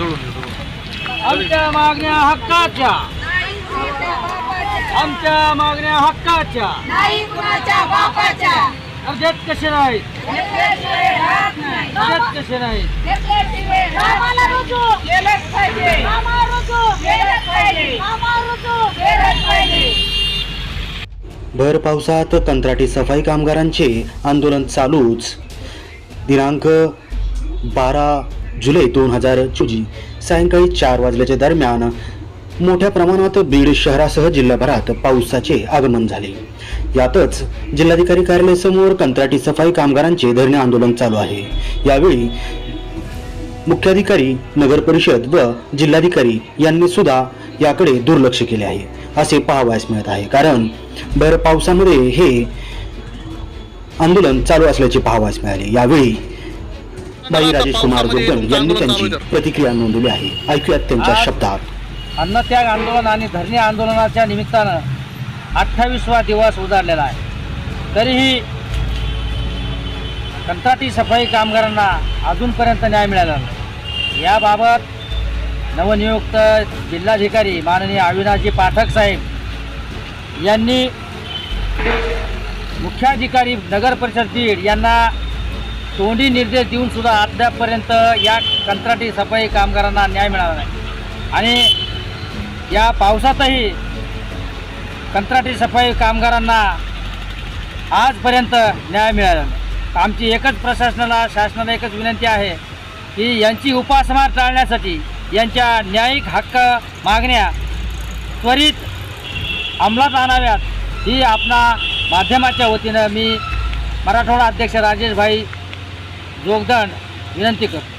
आमच्या मागण्या हक्काच्या. आमच्या मागण्या हक्काच्या. नाही कुणाच्या बापाच्या. अर्ध्यात कसे नाहीत. अर्ध्यात कसे नाहीत? भर पावसात कंत्राटी सफाई कामगारांचे आंदोलन चालूच. दिनांक बारा जुलै दोन हजार रोजी सायंकाळी चार वाजल्याच्या दरम्यान मोठ्या प्रमाणात बीड शहरासह जिल्हाभरात पावसाचे आगमन झाले. यातच जिल्हाधिकारी कार्यालयासमोर कंत्राटी सफाई कामगारांचे धरणे आंदोलन चालू आहे. यावेळी मुख्याधिकारी नगर परिषद व जिल्हाधिकारी यांनी सुद्धा याकडे दुर्लक्ष केले आहे असे पाहावयास मिळत आहे. कारण भर पावसामध्ये हे आंदोलन चालू असल्याचे पाहावयास मिळाले. यावेळी बाई राजेश कुमार जोगदंड यांनी त्यांची प्रतिक्रिया नोंदवली आहे. ऐकूयात त्यांच्या शब्दात. अन्नत्याग आंदोलन आणि धरणे आंदोलनाच्या निमित्तानं अठ्ठावीसवा दिवस उजाडलेला आहे. तरीही कंत्राटी सफाई कामगारांना अजूनपर्यंत न्याय मिळाला नाही. याबाबत नवनियुक्त जिल्हाधिकारी माननीय अविनाशजी पाठक साहेब यांनी मुख्याधिकारी नगर परिषद बीड यांना तोंडी निर्देश देऊन सुद्धा अद्यापपर्यंत या कंत्राटी सफाई कामगारांना न्याय मिळाला नाही. आणि या पावसातही कंत्राटी सफाई कामगारांना आजपर्यंत न्याय मिळाला नाही. आमची एकच प्रशासनाला शासनाला एकच विनंती आहे की यांची उपासमार टाळण्यासाठी यांच्या न्यायिक हक्क मागण्या त्वरित अंमलात आणाव्यात. ही आपणा माध्यमाच्या वतीनं मी मराठवाडा अध्यक्ष राजेशभाई योगदान विनंती करतो.